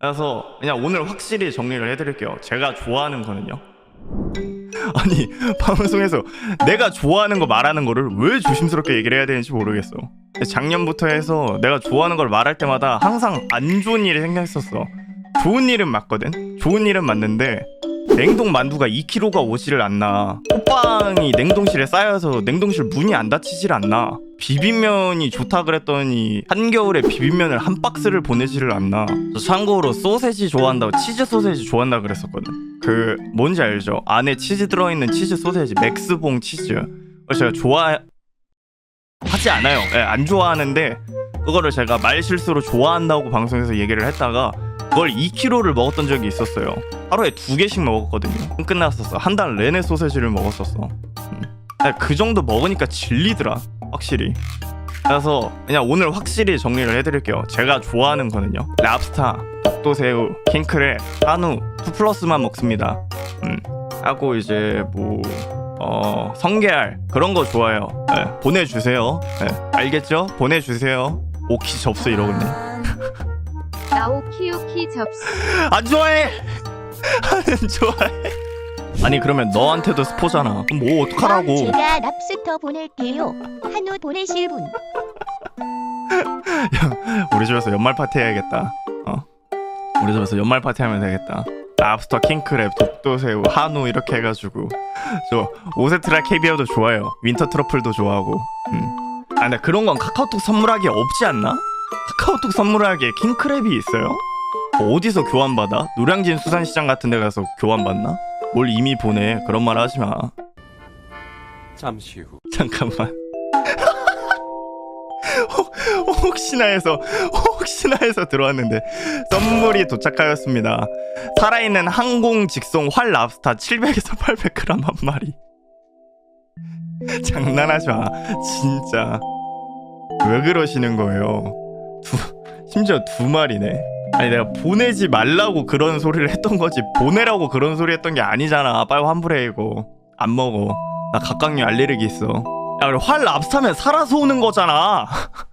그래서 그냥 오늘 확실히 정리를 해드릴게요. 제가 좋아하는 거는요. 아니 방송에서 내가 좋아하는 거 말하는 거를 왜 조심스럽게 얘기를 해야 되는지 모르겠어. 작년부터 해서 내가 좋아하는 걸 말할 때마다 항상 안 좋은 일이 생겼었어. 좋은 일은 맞거든. 좋은 일은 맞는데 냉동 만두가 2kg가 오지를 않나. 호빵이 냉동실에 쌓여서 냉동실 문이 안 닫히질 않나. 비빔면이 좋다 그랬더니 한겨울에 비빔면을 한 박스를 보내지를 않나. 저 참고로 소세지 좋아한다고 치즈 소세지 좋아한다 그랬었거든. 그 뭔지 알죠? 안에 치즈 들어있는 치즈 소세지 맥스봉 치즈. 제가 좋아 하지 않아요. 예, 안 좋아하는데 그거를 제가 말 실수로 좋아한다고 방송에서 얘기를 했다가 그걸 2kg를 먹었던 적이 있었어요. 하루에 두 개씩 먹었거든요. 끝났었어. 한 달 내내 소세지를 먹었었어. 음. 아니, 그 정도 먹으니까 질리더라. 확실히. 그래서 그냥 오늘 확실히 정리를 해드릴게요. 제가 좋아하는 거는요. 랍스타, 독도새우, 킹크랩, 한우, 투 플러스만 먹습니다. 음. 하고 이제 뭐 어, 성게알 그런 거 좋아요. 예, 보내주세요. 예, 알겠죠? 보내주세요. 오키 접수 이러겠네. 나오키오키 접수 안 좋아해. 안 좋아해. 아니 그러면 너한테도 스포잖아. 그럼 뭐 어떡하라고? 제가 랍스터 보낼게요. 한우 보내실 분. 우리 집에서 연말 파티 해야겠다. 어. 우리 집에서 연말 파티 하면 되겠다. 랍스터, 킹크랩, 독도새우, 한우 이렇게 해가지고 저 오세트라 캐비어도 좋아요. 윈터 트러플도 좋아하고. 음. 아 근데 그런 건 카카오톡 선물하기에 없지 않나? 카카오톡 선물하기에 킹크랩이 있어요? 뭐 어디서 교환받아? 노량진 수산시장 같은 데 가서 교환받나? 뭘 이미 보내 그런 말 하지 마. 잠시 후. 잠깐만. 혹, 혹시나 해서 혹시나 해서 들어왔는데 선물이 도착하였습니다. 살아있는 항공 직송 활 랍스타 700에서 800g 한 마리. 장난하지 마. 진짜. 왜 그러시는 거예요? 두, 심지어 두 마리네. 아니 내가 보내지 말라고 그런 소리를 했던 거지 보내라고 그런 소리 했던 게 아니잖아. 빨리 환불해 이거. 안 먹어. 나 각각류 알레르기 있어. 야, 그래 활 랍스타면 살아서 오는 거잖아.